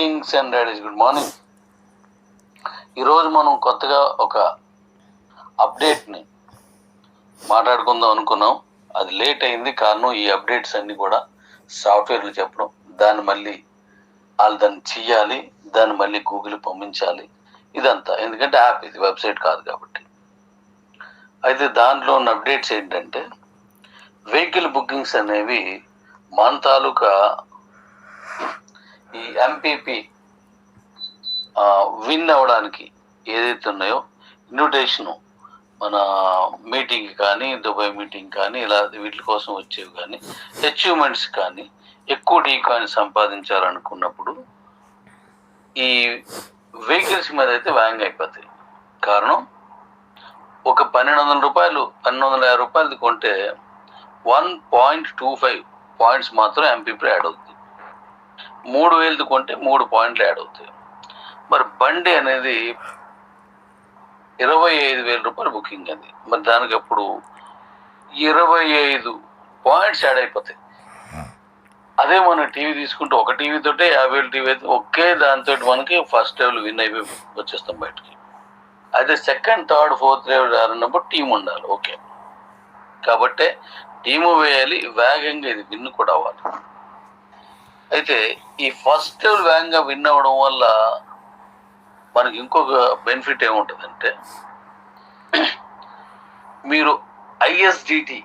Kings and daddies good morning. ఈరోజు మనం కొత్తగా ఒక అప్డేట్ని మాట్లాడుకుందాం అనుకున్నాం. అది లేట్ అయింది కారణం ఈ అప్డేట్స్ అన్ని కూడా సాఫ్ట్వేర్లు చెప్పడం. దాన్ని మళ్ళీ వాళ్ళు దాన్ని చెయ్యాలి దాన్ని మళ్ళీ గూగుల్ పంపించాలి. ఇదంతా. ఎందుకంటే యాప్ ఇది వెబ్సైట్ కాదు కాబట్టి. అయితే దాంట్లో ఉన్న అప్డేట్స్ ఏంటంటే వెహికల్ బుకింగ్స్ అనేవి మన తాలూకా ఈ ఎంపీపీ విన్ అవ్వడానికి ఏదైతే ఉన్నాయో ఇన్విటేషను మన మీటింగ్ కానీ దుబాయ్ మీటింగ్ కానీ ఇలా వీటి కోసం వచ్చేవి కానీ అచీవ్మెంట్స్ కానీ ఎక్కువ డీ కాయిన్ సంపాదించాలనుకున్నప్పుడు ఈ వెహికల్స్ మీద అయితే వ్యాంగ్ అయిపోతాయి. కారణం ఒక పన్నెండు వందల రూపాయలు పన్నెండు వందల యాభై రూపాయలది కొంటే one point two five points మాత్రం ఎంపీపీ యాడ్ అవుతుంది మూడు వేలది కొంటే మూడు పాయింట్లు యాడ్ అవుతాయి. మరి బండి అనేది ఇరవై ఐదు వేల రూపాయలు బుకింగ్ అది. మరి దానికి అప్పుడు ఇరవై ఐదు పాయింట్స్ యాడ్ అయిపోతాయి. అదే మనం టీవీ తీసుకుంటే ఒక టీవీ తోటే యాభై వేలు టీవీ అయితే ఒకే దాంతో మనకి ఫస్ట్ లెవెల్ విన్ అయిపోయి వచ్చేస్తాం బయటకి. అయితే సెకండ్ థర్డ్ ఫోర్త్ లెవెల్ ఆడినప్పుడు టీం ఉండాలి. ఓకే. కాబట్టి టీము వేయాలి వేగంగా ఇది విన్ కూడా అవ్వాలి. అయితే ఈ ఫస్ట్ లెవెల్ వేగంగా విన్ అవ్వడం వల్ల మనకి ఇంకొక బెనిఫిట్ ఏముంటుందంటే మీరు ఐఎస్డిటి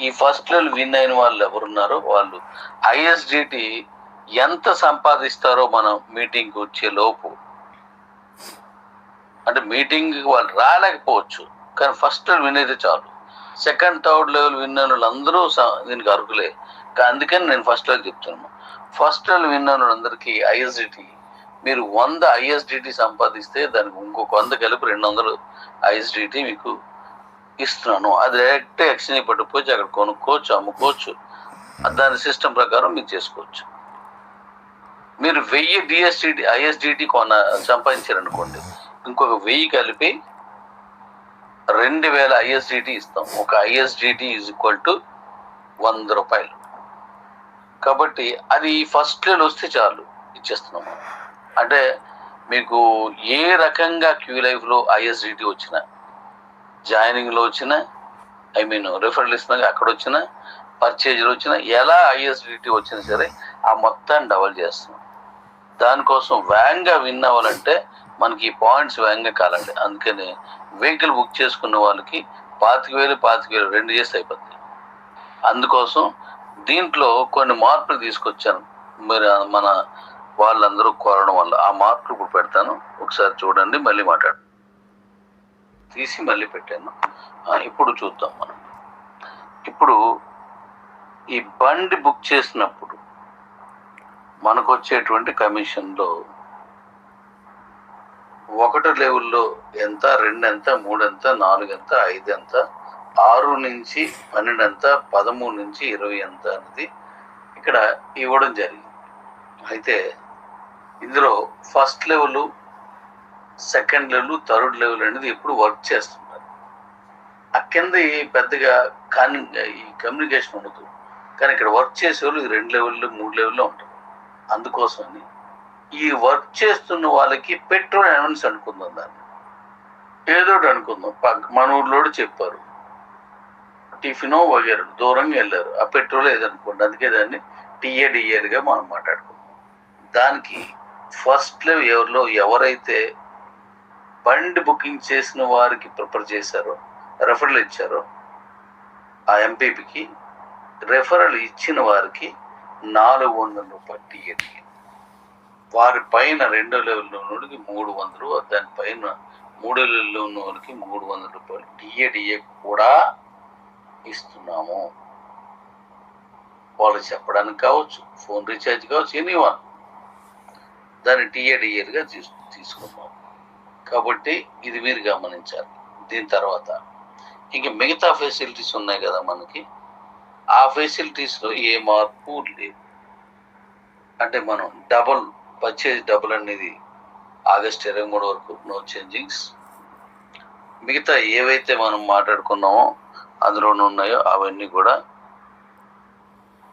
ఈ ఫస్ట్ లెవెల్ విన్ అయిన వాళ్ళు ఎవరున్నారో వాళ్ళు ఐఎస్డిటి ఎంత సంపాదిస్తారో మనం మీటింగ్కి వచ్చే లోపు అంటే మీటింగ్ వాళ్ళు రాలేకపోవచ్చు కానీ ఫస్ట్ లెవెల్ విన్ అయితే చాలు. సెకండ్ థర్డ్ లెవెల్ విన్ అయిన వాళ్ళందరూ స- దీనికి అర్హులే. అందుకని నేను ఫస్ట్ లెవెల్ చెప్తున్నాను ఫస్ట్ లెవెల్ విన్నాను అందరికీ ఐఎస్డిటి మీరు వంద ఐఎస్డిటి సంపాదిస్తే దానికి ఇంకొక వంద కలిపి రెండు వందలు ఐఎస్డిటి మీకు ఇస్తున్నాను. అది డైరెక్ట్ ఎక్స్చేంజ్ పట్టుకుపోయి అక్కడ కొనుక్కోవచ్చు అమ్ముకోవచ్చు. దాని సిస్టమ్ ప్రకారం మీరు చేసుకోవచ్చు. మీరు వెయ్యి డిఎస్డిటి ఐఎస్డిటి కొన సంపాదించారనుకోండి ఇంకొక వెయ్యి కలిపి రెండు వేల ఐఎస్డిటి ఇస్తాం. ఒక ఐఎస్డిటి ఈజ్ ఈక్వల్ టు వంద రూపాయలు. కాబట్టి అది ఫస్ట్ లెవెల్ వస్తే చాలు ఇచ్చేస్తున్నాము అంటే మీకు ఏ రకంగా క్యూ లైఫ్లో ఐఎస్డిటీ వచ్చినా జాయినింగ్లో వచ్చినా ఐ మీన్ రిఫరల్ ఇస్తున్నా అక్కడ వచ్చినా పర్చేజ్లో వచ్చినా ఎలా ఐఎస్డిటీ వచ్చినా సరే ఆ మొత్తాన్ని డబల్ చేస్తున్నాం. దానికోసం వేగంగా విన్ అవ్వాలంటే మనకి ఈ పాయింట్స్ వేగంగా కాలండి. అందుకని వెహికల్ బుక్ చేసుకున్న వాళ్ళకి పాతిక వేలు పాతిక వేలు రెండు చేస్తే అయిపోతుంది అందుకోసం దీంట్లో కొన్ని మార్పులు తీసుకొచ్చాను. మీరు మన వాళ్ళందరూ కోరడం వల్ల ఆ మార్పులు ఇప్పుడు పెడతాను. ఒకసారి చూడండి మళ్ళీ మాట్లాడు. తీసి మళ్ళీ పెట్టాను. ఇప్పుడు చూద్దాం మనం. ఇప్పుడు ఈ బండి బుక్ చేసినప్పుడు మనకు వచ్చేటువంటి కమిషన్లో ఒకటో లెవెల్లో ఎంత రెండు ఎంత మూడు ఎంత నాలుగు ఎంత ఐదు ఎంత ఆరు నుంచి పన్నెండు అంతా పదమూడు నుంచి ఇరవై అంతా అనేది ఇక్కడ ఇవ్వడం జరిగింది. అయితే ఇందులో first level second level third level అనేది ఎప్పుడు వర్క్ చేస్తున్నారు. ఆ కింద పెద్దగా కాని ఈ కమ్యూనికేషన్ ఉండదు. కానీ ఇక్కడ వర్క్ చేసే వాళ్ళు రెండు లెవెల్లో మూడు లెవెల్లో ఉంటారు. అందుకోసమని ఈ వర్క్ చేస్తున్న వాళ్ళకి పెట్రోల్ అనౌన్స్ అనుకుందాం దాన్ని. ఏదో ఒకటి అనుకుందాం. మన ఊళ్ళో కూడా చెప్పారు. టిఫినో వగేరు దూరంగా వెళ్ళారు. ఆ పెట్రోల్ ఏదనుకోండి అందుకే దాన్ని టీఏడిఏలుగా మనం మాట్లాడుకున్నాం దానికి ఫస్ట్ లెవెల్ ఎవరిలో ఎవరైతే బండి బుకింగ్ చేసిన వారికి ప్రిఫర్ చేశారో రెఫరల్ ఇచ్చారో ఆ ఎంపీపీకి రెఫరల్ ఇచ్చిన వారికి నాలుగు వందల రూపాయలు టీఏడి వారి పైన రెండో లెవెల్లో ఉన్నోడికి మూడు వందలు దాని పైన మూడో లెవెల్లో ఉన్నవారికి మూడు వందల రూపాయలు టీఏడిఏ కూడా ఇస్తున్నాము. వాళ్ళు చెప్పడానికి కావచ్చు ఫోన్ రీఛార్జ్ కావచ్చు ఎనీ వన్ దాన్ని టీఏడిఏలుగా తీసు తీసుకున్నాం కాబట్టి ఇది మీరు గమనించాలి. దీని తర్వాత ఇంక మిగతా ఫెసిలిటీస్ ఉన్నాయి కదా మనకి. ఆ ఫెసిలిటీస్లో ఏ మార్పు లేదు. అంటే మనం డబుల్ పర్చేజ్ డబుల్ అనేది ఆగస్ట్ ఇరవై మూడు వరకు నో చేంజింగ్స్ మిగతా ఏవైతే మనం మాట్లాడుకున్నామో అందులోనే ఉన్నాయో అవన్నీ కూడా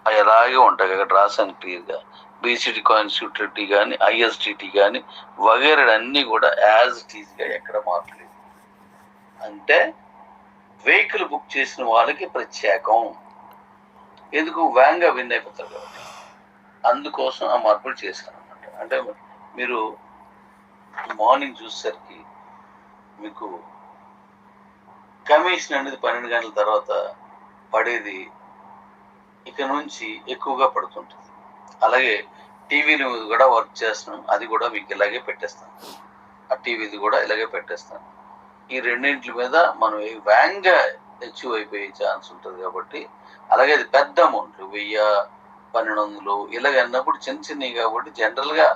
అవి అలాగే ఉంటాయి. అక్కడ రాసాను క్లియర్గా. బీసీటీ కాయిన్స్ కానీ ఐఎస్టిటీ కానీ వగేరే అన్నీ కూడా యాజ్ ఇట్ ఈజ్గా ఎక్కడ మార్పు లేదు. అంటే వెహికల్ బుక్ చేసిన వాళ్ళకి ప్రత్యేకం. ఎందుకు? వ్యాంగా విన్ అయిపోతారు కాబట్టి. అందుకోసం ఆ మార్పులు చేశాను అనమాట అంటే మీరు మార్నింగ్ చూసేసరికి మీకు కమిషన్ అనేది పన్నెండు గంటల తర్వాత పడేది ఇక నుంచి ఎక్కువగా పడుతుంటుంది. అలాగే టీవీని కూడా వర్క్ చేస్తున్నాం. అది కూడా మీకు ఇలాగే పెట్టేస్తాను ఆ టీవీది కూడా ఇలాగే పెట్టేస్తాను ఈ రెండింటి మీద మనం ఈ వ్యాంగ్గా అచీవ్ అయిపోయే ఛాన్స్ ఉంటుంది కాబట్టి అలాగే అది పెద్ద అమౌంట్ వెయ్యి పన్నెండు వందలు ఇలాగ అన్నప్పుడు చిన్న చిన్నవి కాబట్టి జనరల్గా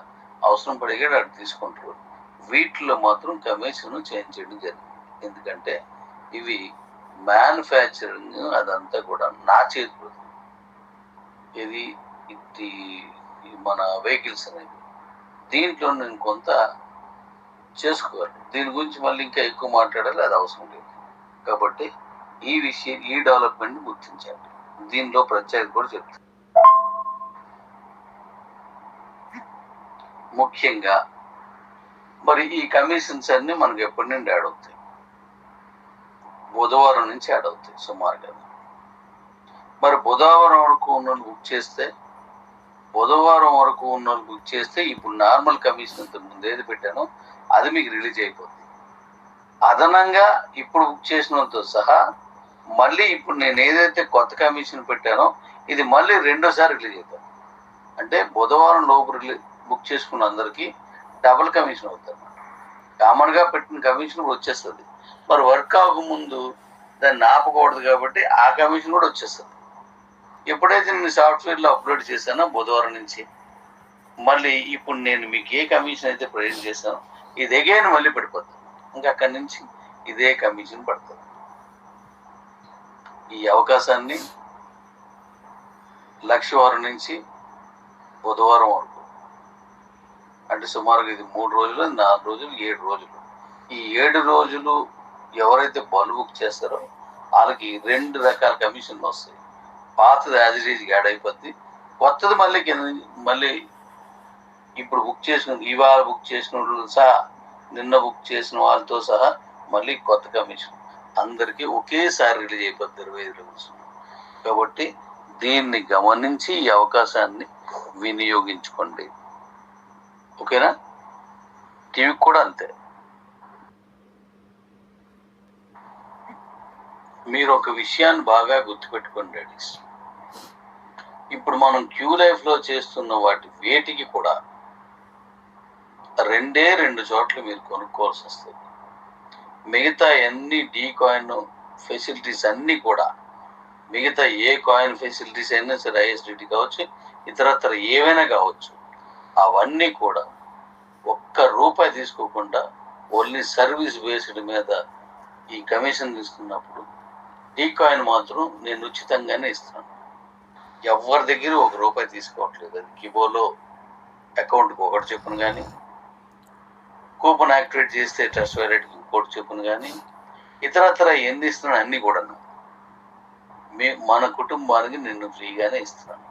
అవసరం పడేగా అటు తీసుకుంటారు. వీటిలో మాత్రం కమిషన్ చేంజ్ చేయడం జరిగింది ఎందుకంటే ఇవి మ్యానుఫ్యాక్చరింగ్ అదంతా కూడా నా చేతిలో ఇది ఇది మన వెహికల్స్ అనేవి. దీంట్లో నేను కొంత చేసుకోవాలి. దీని గురించి మళ్ళీ ఇంకా ఎక్కువ మాట్లాడాలి అది అవసరం లేదు. కాబట్టి ఈ విషయం ఈ డెవలప్మెంట్ గుర్తించండి. దీనిలో ప్రత్యేకత కూడా చెప్తాను. ముఖ్యంగా మరి ఈ కమిషన్స్ అన్ని మనకు ఎప్పటి నుండి యాడ్ అవుతాయి? బుధవారం నుంచి యాడ్ అవుతాయి సుమారుగా. మరి బుధవారం వరకు ఉన్న బుక్ చేస్తే బుధవారం వరకు ఉన్న బుక్ చేస్తే ఇప్పుడు నార్మల్ కమిషన్ ముందు ఏది పెట్టానో అది మీకు రిలీజ్ అయిపోతుంది అదనంగా ఇప్పుడు బుక్ చేసినంతో సహా మళ్ళీ ఇప్పుడు నేను ఏదైతే కొత్త కమిషన్ పెట్టానో ఇది మళ్ళీ రెండోసారి రిలీజ్ అవుతుంది అంటే బుధవారం లోపు రిలీజ్ బుక్ చేసుకున్న అందరికీ డబుల్ కమిషన్ అవుతుంది కామన్గా పెట్టిన కమిషన్ వచ్చేస్తుంది. మరి వర్క్ అవ్వకముందు దాన్ని ఆపకూడదు కాబట్టి ఆ కమిషన్ కూడా వచ్చేస్తుంది. ఎప్పుడైతే నేను సాఫ్ట్వేర్లో అప్లోడ్ చేశానో బుధవారం నుంచి మళ్ళీ ఇప్పుడు నేను మీకు ఏ కమిషన్ అయితే ప్రజెంట్ చేశానో ఇది ఎగైన్ మళ్ళీ పడిపోతుంది. ఇంకా అక్కడి నుంచి ఇదే కమిషన్ పడుతుంది. ఈ అవకాశాన్ని లక్షవారం నుంచి బుధవారం వరకు అంటే సుమారుగా ఇది మూడు రోజులు నాలుగు రోజులు ఏడు రోజులు. ఈ ఏడు రోజులు ఎవరైతే బల్బ్ బుక్ చేస్తారో వాళ్ళకి రెండు రకాల కమిషన్లు వస్తాయి. పాతది యాజ్ ఇట్ ఈజ్ యాడ్ అయిపోద్ది. కొత్తది మళ్ళీ కింద మళ్ళీ ఇప్పుడు బుక్ చేసిన ఇవాళ బుక్ చేసిన వాళ్ళు సహా నిన్న బుక్ చేసిన వాళ్ళతో సహా మళ్ళీ కొత్త కమిషన్ అందరికీ ఒకేసారి రిలీజ్ అయిపోద్ది ఇరవై ఐదు రోజులు కాబట్టి దీన్ని గమనించి ఈ అవకాశాన్ని వినియోగించుకోండి. ఓకేనా? టీవీకి కూడా అంతే. మీరు ఒక విషయాన్ని బాగా గుర్తుపెట్టుకోండి డాడీస్ ఇప్పుడు మనం క్యూ లైఫ్లో చేస్తున్న వాటి వేటికి కూడా రెండే రెండు చోట్ల మీరు కొనుక్కోవాల్సి వస్తుంది. మిగతా ఎన్ని డీ కాయిన్ ఫెసిలిటీస్ అన్నీ కూడా మిగతా ఏ కాయిన్ ఫెసిలిటీస్ అయినా సరే ఐఎస్డిటీ కావచ్చు ఇతరత్ర ఏవైనా కావచ్చు అవన్నీ కూడా ఒక్క రూపాయి తీసుకోకుండా ఓన్లీ సర్వీస్ బేస్డ్ మీద ఈ కమిషన్ తీసుకున్నప్పుడు డీ కాయిన్ మాత్రం నేను ఉచితంగానే ఇస్తాను. ఎవరి దగ్గర ఒక రూపాయి తీసుకోవట్లేదు. అది కిబోలో అకౌంట్కి ఒకటి చెప్పును కానీ కూపన్ యాక్టివేట్ చేస్తే ట్రస్ట్ వ్యాలెట్కి ఇంకోటి చెప్పును కానీ ఇతరత్ర ఎన్ని ఇస్తున్నాను అన్నీ కూడా మీ మన కుటుంబానికి నేను ఫ్రీగానే ఇస్తున్నాను.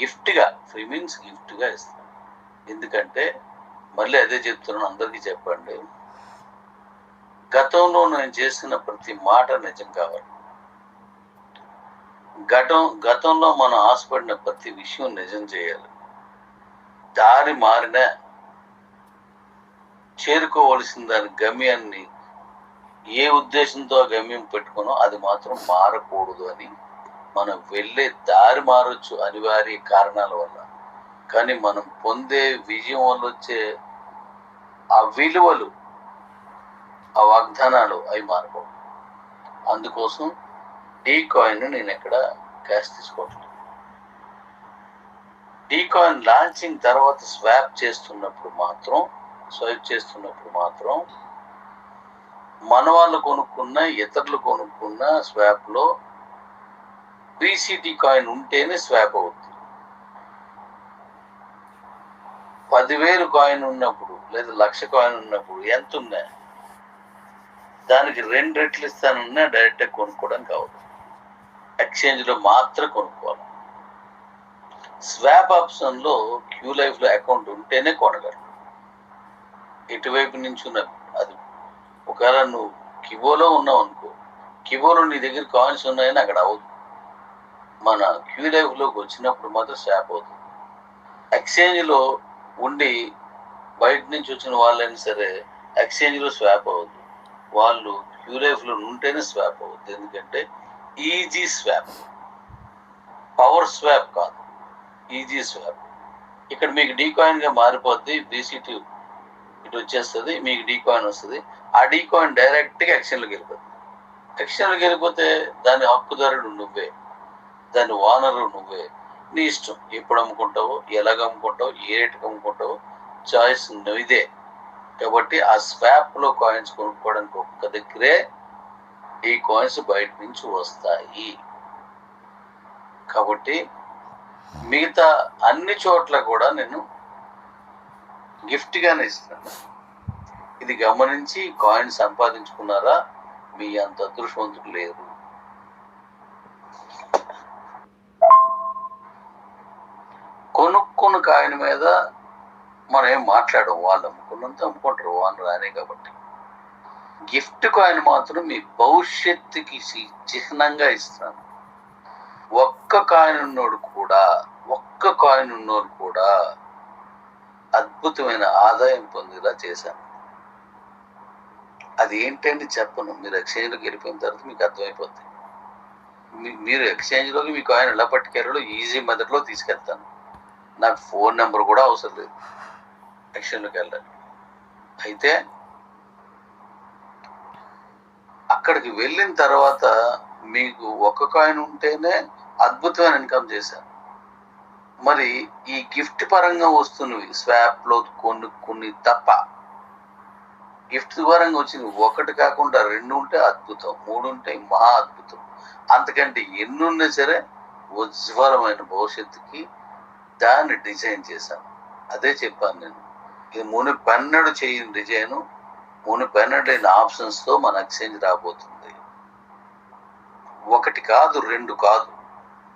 గిఫ్ట్గా ఫ్రీ మీన్స్ గిఫ్ట్గా ఇస్తాను. ఎందుకంటే మళ్ళీ అదే చెప్తున్నాను అందరికీ చెప్పండి. గతంలో నేను చేసిన ప్రతి మాట నిజం కావాలి గతం గతంలో మనం ఆశపడిన ప్రతి విషయం నిజం చేయాలి. దారి మారిన చేరుకోవలసిన దాని గమ్యాన్ని ఏ ఉద్దేశంతో ఆ గమ్యం పెట్టుకునో అది మాత్రం మారకూడదు అని మనం వెళ్ళే దారి మారొచ్చు అనివార్య కారణాల వల్ల. కానీ మనం పొందే విజయం వల్ల వచ్చే ఆ విలువలు ఆ వాగ్దానాలు అవి మారవు. అందుకోసం డీ కాయిన్ నేను ఎక్కడ క్యాష్ తీసుకోవట్లేదు. డీ కాయిన్ లాంచింగ్ తర్వాత స్వాప్ చేస్తున్నప్పుడు మాత్రం స్వైప్ చేస్తున్నప్పుడు మాత్రం మన వాళ్ళు కొనుక్కున్న ఇతరులు కొనుక్కున్న స్వాప్లో పీసీటీ కాయిన్ ఉంటేనే స్వాప్ అవుతుంది పదివేలు కాయిన్ ఉన్నప్పుడు లేదా లక్ష కాయిన్ ఉన్నప్పుడు ఎంత ఉన్నాయి? దానికి రెండు రెట్లు ఇస్తానున్నా డైరెక్ట్గా కొనుక్కోవడం కావదు. ఎక్స్చేంజ్లో మాత్రం కొనుక్కోవాలి. స్వాప్ ఆప్షన్లో క్యూ లైఫ్లో అకౌంట్ ఉంటేనే కొనగలరు ఇటువైపు నుంచి ఉన్న అది ఒకవేళ నువ్వు కివోలో ఉన్నావు అనుకో కివోలో నీ దగ్గర కాయిన్స్ ఉన్నాయని అక్కడ అవ్వదు. మన క్యూ లైఫ్లోకి వచ్చినప్పుడు మాత్రం స్వాప్ అవుతుంది. ఎక్స్చేంజ్లో ఉండి బయట నుంచి వచ్చిన వాళ్ళైనా సరే ఎక్స్చేంజ్లో స్వాప్ అవ్వదు వాళ్ళు ప్యూలైఫ్లో ఉంటేనే స్వాప్ అవుతుంది ఎందుకంటే ఈజీ స్వాప్ పవర్ స్వాప్ కాదు. ఈజీ స్వాప్ ఇక్కడ మీకు డీకాయిన్గా మారిపోద్ది. బీసీటీ ఇటు వచ్చేస్తుంది మీకు డీ కాయిన్ వస్తుంది. ఆ డీ కాయిన్ డైరెక్ట్గా ఎక్స్చేంజ్లోకి వెళ్ళిపోతుంది ఎక్స్చేంజ్లోకి వెళ్ళిపోతే దాని హక్కుదారుడు నువ్వే. దాని ఓనరు నువ్వే. నీ ఇష్టం. ఎప్పుడు అమ్ముకుంటావో ఎలాగ అమ్ముకుంటావో ఏ రేటుకి అమ్ముకుంటావో చాయిస్ నువ్వుదే కాబట్టి ఆ స్వాప్లో కాయిన్స్ కొనుక్కోవడానికి ఒక్క దగ్గరే ఈ కాయిన్స్ బయట నుంచి వస్తాయి. కాబట్టి మిగతా అన్ని చోట్ల కూడా నేను గిఫ్ట్గానే ఇస్తున్నాను ఇస్తాను. ఇది గమనించి కాయిన్ సంపాదించుకున్నారా? మీ అంత అదృష్టవంతులు లేరు. కొనుక్కున్న కాయిన్ మీద మనం ఏం మాట్లాడం వాళ్ళు అమ్ముకున్నంత అమ్ముకుంటారు వాళ్ళు రానే కాబట్టి. గిఫ్ట్ కాయిన్ మాత్రం మీ భవిష్యత్తుకి చిహ్నంగా ఇస్తాను. ఒక్క కాయిన్ ఉన్నోడు కూడా ఒక్క కాయిన్ ఉన్నోడు కూడా అద్భుతమైన ఆదాయం పొందేలా చేశాను. అది ఏంటంటే చెప్పను మీరు ఎక్స్చేంజ్లోకి వెళ్ళిపోయిన తర్వాత మీకు అర్థమైపోతుంది మీ- మీరు ఎక్స్చేంజ్లోకి మీ కాయిన్ ఎలా పట్టుకెళ్ళాలో ఈజీ మెథడ్లో తీసుకెళ్తాను. నాకు ఫోన్ నెంబర్ కూడా అవసరం లేదు. యాక్షన్లోకి వెళ్ళాలి. అయితే అక్కడికి వెళ్ళిన తర్వాత మీకు ఒక కాయిన్ ఉంటేనే అద్భుతమైన ఇన్కమ్ చేశాను మరి ఈ గిఫ్ట్ పరంగా వస్తున్నవి స్వాప్లో కొన్ని కొన్ని తప్ప గిఫ్ట్ పరంగా వచ్చింది. ఒకటి కాకుండా రెండు ఉంటే అద్భుతం మూడు ఉంటే మహా అద్భుతం. అంతకంటే ఎన్ని ఉన్నా సరే ఉజ్వలమైన భవిష్యత్తుకి దాన్ని డిజైన్ చేశాను. అదే చెప్పాను నేను. ఇది ముని పన్నెండు చేయని డిజైన్ ముని పన్నెడైన ఆప్షన్స్తో మన ఎక్స్చేంజ్ రాబోతుంది. ఒకటి కాదు రెండు కాదు.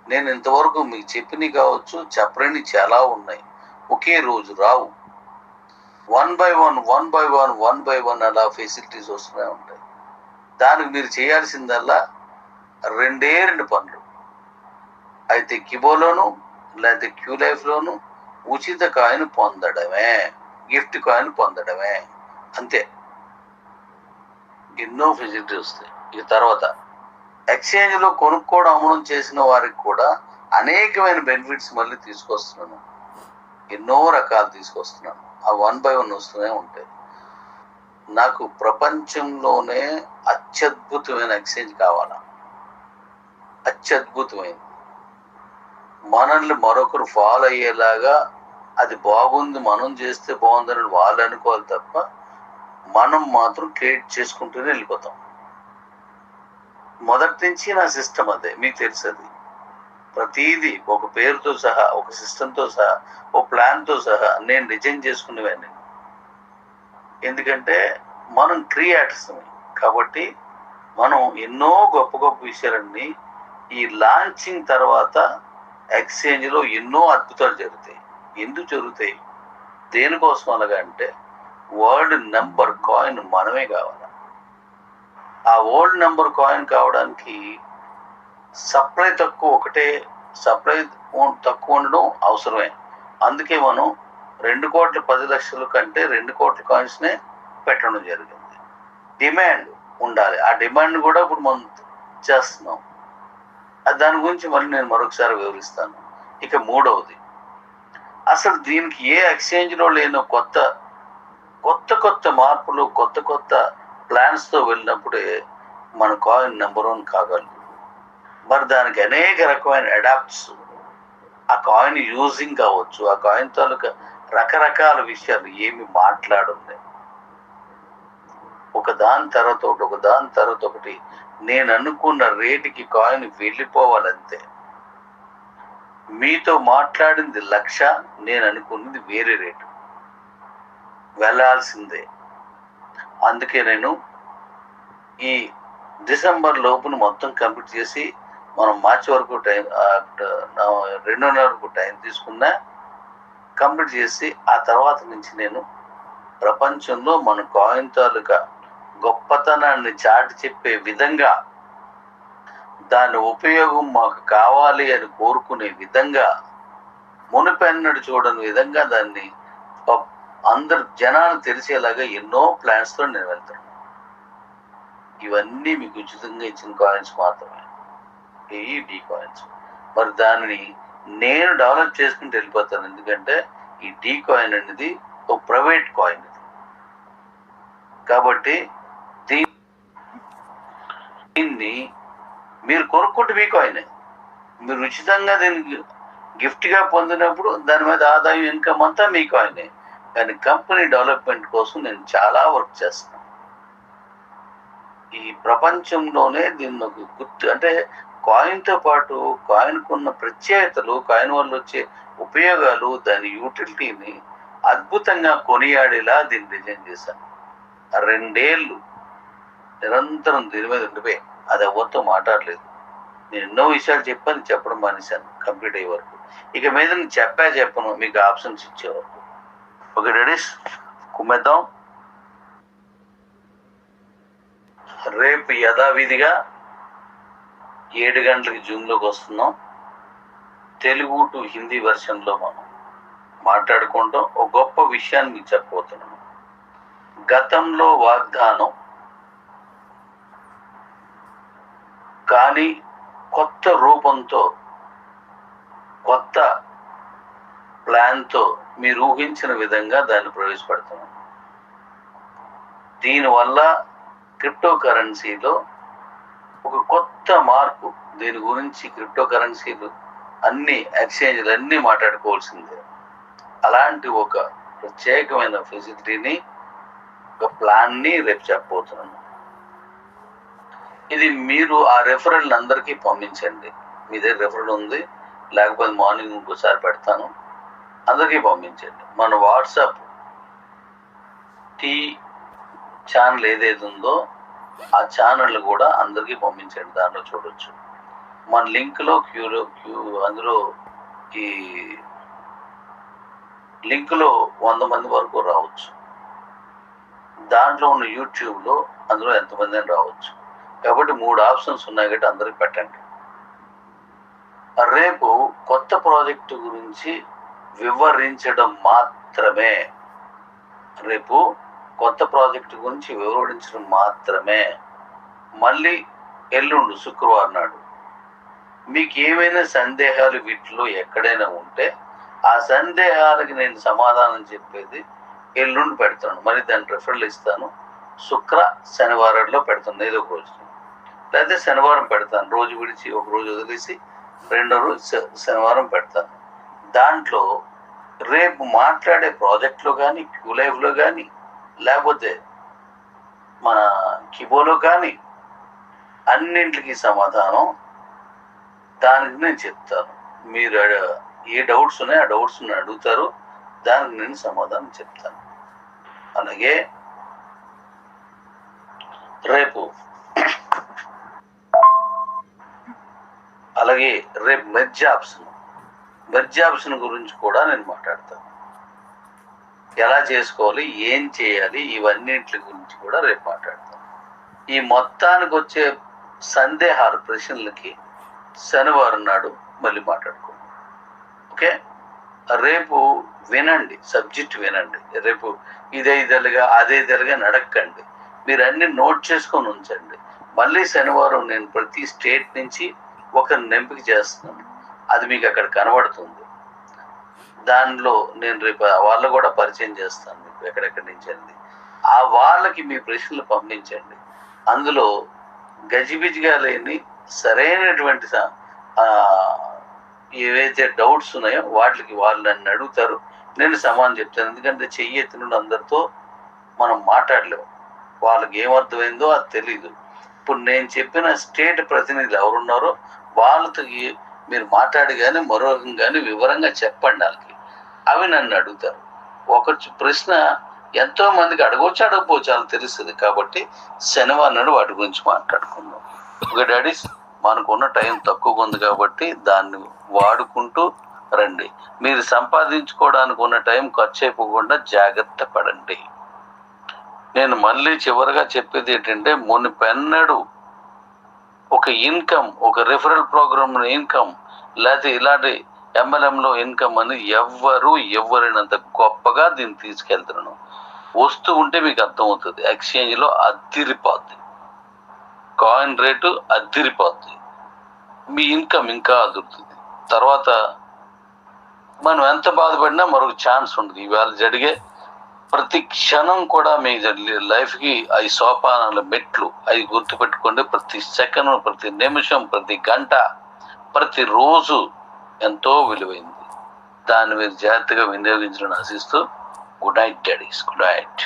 నేను ఇంతవరకు మీకు చెప్పినవి కావచ్చు చెప్పలేని చాలా ఉన్నాయి. ఒకే రోజు రావు. One by one one by one one by one అలా ఫెసిలిటీస్ వస్తూనే ఉంటాయి. దానికి మీరు చేయాల్సిందల్లా రెండే రెండు పనులు. అయితే కిబోలోను లేకపోతే క్యూ లైఫ్లోను ఉచిత కాయిన్ పొందడమే. గిఫ్ట్ కాయిన్ పొందడమే. అంతే. ఎన్నో ఫెసిలిటీస్ వస్తాయి. ఇక తర్వాత ఎక్స్చేంజ్లో కొనుక్కోవడం అమలు చేసిన వారికి కూడా అనేకమైన బెనిఫిట్స్ మళ్ళీ తీసుకొస్తున్నాను. ఎన్నో రకాలు తీసుకొస్తున్నాను. ఆ వన్ బై వన్ వస్తూనే ఉంటాయి. నాకు ప్రపంచంలోనే అత్యద్భుతమైన ఎక్స్చేంజ్ కావాలా? అత్యద్భుతమైనది మనల్ని మరొకరు ఫాలో అయ్యేలాగా అది బాగుంది మనం చేస్తే బాగుందని వాళ్ళు అనుకోవాలి తప్ప మనం మాత్రం క్రియేట్ చేసుకుంటూనే వెళ్ళిపోతాం. మొదటి నుంచి నా సిస్టమ్ అదే మీకు తెలుసు అది ప్రతిదీ ఒక పేరుతో సహా ఒక సిస్టంతో సహా ఒక ప్లాన్తో సహా నేను డిజైన్ చేసుకునేవాడిని. ఎందుకంటే మనం క్రియేటర్స్ కాబట్టి మనం ఎన్నో గొప్ప గొప్ప విషయాలన్నీ ఈ లాంచింగ్ తర్వాత ఎక్స్చేంజ్లో ఎన్నో అద్భుతాలు జరుగుతాయి. ఎందుకు జరుగుతాయి? దేనికోసం అలాగా అంటే వరల్డ్ నెంబర్ కాయిన్ మనమే కావాలి. ఆ వరల్డ్ నెంబర్ కాయిన్ కావడానికి సప్లై తక్కువ ఒకటే సప్లై తక్కువ ఉండడం అవసరమే. అందుకే మనం రెండు కోట్ల పది లక్షల కంటే రెండు కోట్ల కాయిన్స్నే పెట్టడం జరిగింది. డిమాండ్ ఉండాలి. ఆ డిమాండ్ కూడా ఇప్పుడు మనం చేస్తున్నాం. దాని గురించి మళ్ళీ నేను మరొకసారి వివరిస్తాను. ఇక మూడవది. అసలు దీనికి ఏ ఎక్స్చేంజ్లో లేని కొత్త కొత్త కొత్త మార్పులు కొత్త కొత్త ప్లాన్స్తో వెళ్ళినప్పుడే మన కాయిన్ నెంబర్ వన్ కాగలదు. మరి దానికి అనేక రకమైన అడాప్ట్స్ ఆ కాయిన్ యూజింగ్ కావచ్చు ఆ కాయిన్ తాలూకా రకరకాల విషయాలు ఏమి మాట్లాడుంది ఒక దాని తర్వాత ఒకటి ఒక దాని తర్వాత ఒకటి. నేను అనుకున్న రేటుకి కాయిన్ వెళ్ళిపోవాలంతే మీతో మాట్లాడింది లక్ష నేను అనుకున్నది వేరే రేటు. వెళ్ళాల్సిందే. అందుకే నేను ఈ డిసెంబర్ లోపును మొత్తం కంప్లీట్ చేసి మనం మార్చి వరకు టైం రెండున్నర వరకు టైం తీసుకున్నా కంప్లీట్ చేసి ఆ తర్వాత నుంచి నేను ప్రపంచంలో మన కాయిన్ తాలూకా గొప్పతనాన్ని చాటి చెప్పే విధంగా దాని ఉపయోగం మాకు కావాలి అని కోరుకునే విధంగా మునిపెన్నడు చూడని విధంగా దాన్ని అందరు జనాలు తెలిసేలాగా ఎన్నో ప్లాన్స్తో నేను వెళ్తాను. ఇవన్నీ మీకు ఉచితంగా ఇచ్చిన కాయిన్స్ మాత్రమే. ఈ డీ కాయిన్స్ మరి దానిని నేను డెవలప్ చేసుకుంటూ వెళ్ళిపోతాను. ఎందుకంటే ఈ డీ కాయిన్ అనేది ఒక ప్రైవేట్ కాయిన్ ఇది. కాబట్టి దీన్ని మీరు కొనుక్కుంటే మీ కాయిన్ మీరు ఉచితంగా దీన్ని గిఫ్ట్గా పొందినప్పుడు దాని మీద ఆదాయం ఇన్కమ్ అంతా మీ కాయినే కానీ కంపెనీ డెవలప్మెంట్ కోసం నేను చాలా వర్క్ చేస్తాను. ఈ ప్రపంచంలోనే దీన్ని ఒక గుర్తు అంటే కాయిన్తో పాటు కాయిన్కున్న ప్రత్యేకతలు కాయిన్ వల్ల వచ్చే ఉపయోగాలు దాని యూటిలిటీని అద్భుతంగా కొనియాడేలా దీన్ని డిజైన్ చేశాను. రెండేళ్ళు నిరంతరం దీని మీద ఉండిపోయాయి అది ఎవరితో మాట్లాడలేదు. నేను ఎన్నో విషయాలు చెప్పాను చెప్పడం మానేశాను కంప్లీట్ అయ్యే వరకు. ఇక మీద నేను చెప్పా చెప్పను మీకు ఆప్షన్స్ ఇచ్చే వరకు. ఓకే రెడీస్? కుమ్మేద్దాం. రేపు యథావిధిగా ఏడు గంటలకి జూమ్లోకి వస్తున్నాం. తెలుగు టు హిందీ వెర్షన్లో మనం మాట్లాడుకుంటాం. ఒక గొప్ప విషయాన్ని మీకు చెప్పబోతున్నాను. గతంలో వాగ్దానం కానీ కొత్త రూపంతో కొత్త ప్లాన్తో మీరు ఊహించిన విధంగా దాన్ని ప్రవేశపెడుతున్నాం దీనివల్ల క్రిప్టో కరెన్సీలో ఒక కొత్త మార్పు దీని గురించి క్రిప్టో కరెన్సీలు అన్ని ఎక్స్చేంజ్లు అన్నీ మాట్లాడుకోవాల్సిందే. అలాంటి ఒక ప్రత్యేకమైన ఫెసిలిటీని ఒక ప్లాన్ని రేపు చెప్పబోతున్నాను ఇది మీరు ఆ రెఫరల్ అందరికీ పంపించండి. మీ దగ్గర రెఫరల్ ఉంది. లేకపోతే మార్నింగ్ ఇంకోసారి పెడతాను. అందరికీ పంపించండి. మన వాట్సాప్ టీ ఛానల్ ఏదైతే ఉందో ఆ ఛానల్ కూడా అందరికీ పంపించండి. దాంట్లో చూడొచ్చు. మన లింక్లో క్యూలో క్యూ అందులో ఈ లింక్లో వంద మంది వరకు రావచ్చు. దాంట్లో ఉన్న యూట్యూబ్లో అందులో ఎంతమంది అని రావచ్చు. కాబట్టి మూడు ఆప్షన్స్ ఉన్నాయి కాబట్టి అందరికి పెట్టండి. రేపు కొత్త ప్రాజెక్టు గురించి వివరించడం మాత్రమే. రేపు కొత్త ప్రాజెక్టు గురించి వివరించడం మాత్రమే. మళ్ళీ ఎల్లుండు శుక్రవారం నాడు. మీకు ఏమైనా సందేహాలు వీటిలో ఎక్కడైనా ఉంటే ఆ సందేహాలకి నేను సమాధానం చెప్పేది ఎల్లుండి పెడతాను. మరి దాని రెఫరల్ ఇస్తాను. శుక్ర శనివారంలో పెడతాను. ఏదో ఒక రోజు. లేకపోతే శనివారం పెడతాను. రోజు విడిచి ఒక రోజు వదిలేసి రెండో రోజు శ- శనివారం పెడతాను. దాంట్లో రేపు మాట్లాడే ప్రాజెక్ట్లో కానీ క్యూలైవ్లో కానీ లేకపోతే మన కిబోలో కానీ అన్నింటికి సమాధానం దానికి నేను చెప్తాను. మీరు ఏ డౌట్స్ ఉన్నాయో ఆ డౌట్స్ అడుగుతారు. దానికి నేను సమాధానం చెప్తాను. అలాగే రేపు అలాగే రేపు మెర్జ్ ఆప్షన్ మెర్జ్ ఆప్షన్ గురించి కూడా నేను మాట్లాడతాను. ఎలా చేసుకోవాలి ఏం చేయాలి ఇవన్నింటి గురించి కూడా రేపు మాట్లాడతాను. ఈ మొత్తానికి వచ్చే సందేహాలు ప్రశ్నలకి శనివారం నాడు మళ్ళీ మాట్లాడుకుందాం. ఓకే? రేపు వినండి సబ్జెక్ట్ వినండి. రేపు ఇదే ఇదలుగా అదే ఇదలుగా నడక్కండి మీరు అన్ని నోట్ చేసుకొని ఉంచండి. మళ్ళీ శనివారం నేను ప్రతి స్టేట్ నుంచి ఒకరిని ఎంపిక చేస్తున్నాను అది మీకు అక్కడ కనబడుతుంది. దానిలో నేను రేపు వాళ్ళు కూడా పరిచయం చేస్తాను మీకు ఎక్కడెక్కడి నుంచి అండి ఆ వాళ్ళకి మీ ప్రశ్నలు పంపించండి. అందులో గజిబిజిగా లేని సరైనటువంటి ఏవైతే డౌట్స్ ఉన్నాయో వాటికి వాళ్ళు నన్ను అడుగుతారు. నేను సమానం చెప్తాను. ఎందుకంటే చెయ్యి ఎత్తిన అందరితో మనం మాట్లాడలేము. వాళ్ళకి ఏమర్థమైందో అది తెలీదు. ఇప్పుడు నేను చెప్పిన స్టేట్ ప్రతినిధులు ఎవరున్నారో వాళ్ళతో మీరు మాట్లాడి కానీ మరో రకం కానీ వివరంగా చెప్పండి వాళ్ళకి. అవి నన్ను అడుగుతారు. ఒక ప్రశ్న ఎంతో మందికి అడగవచ్చు అడగపోవచ్చు వాళ్ళకి తెలుస్తుంది. కాబట్టి శనివారం నాడు వాటి గురించి మాట్లాడుకుందాం. ఒక డాడీస్ మనకున్న టైం తక్కువగా ఉంది కాబట్టి దాన్ని వాడుకుంటూ రండి. మీరు సంపాదించుకోవడానికి ఉన్న టైం ఖర్చు అయిపోకుండా జాగ్రత్త పడండి. నేను మళ్ళీ చివరిగా చెప్పేది ఏంటంటే మొన్న పెన్నడు ఒక ఇన్కమ్ ఒక రిఫరల్ ప్రోగ్రామ్ ఇన్కమ్ లేకపోతే ఇలాంటి ఎంఎల్ఎంలో ఇన్కమ్ అని ఎవ్వరు ఎవరినంత గొప్పగా దీన్ని తీసుకెళ్తున్నాను వస్తూ ఉంటే మీకు అర్థమవుతుంది. ఎక్స్చేంజ్లో అద్దిరిపోద్ది. కాయిన్ రేటు అద్దిరిపోద్ది. మీ ఇన్కమ్ ఇంకా అదురుతుంది. తర్వాత మనం ఎంత బాధపడినా మరొక ఛాన్స్ ఉండదు ఇవాళ జరిగే ప్రతి క్షణం కూడా మీ లైఫ్కి అవి సోపానాల మెట్లు అవి గుర్తుపెట్టుకోండి. ప్రతి సెకండ్ ప్రతి నిమిషం ప్రతి గంట ప్రతి రోజు ఎంతో విలువైంది. దాన్ని మీరు జాగ్రత్తగా వినియోగించడం ఆశిస్తూ good night daddies. Good night.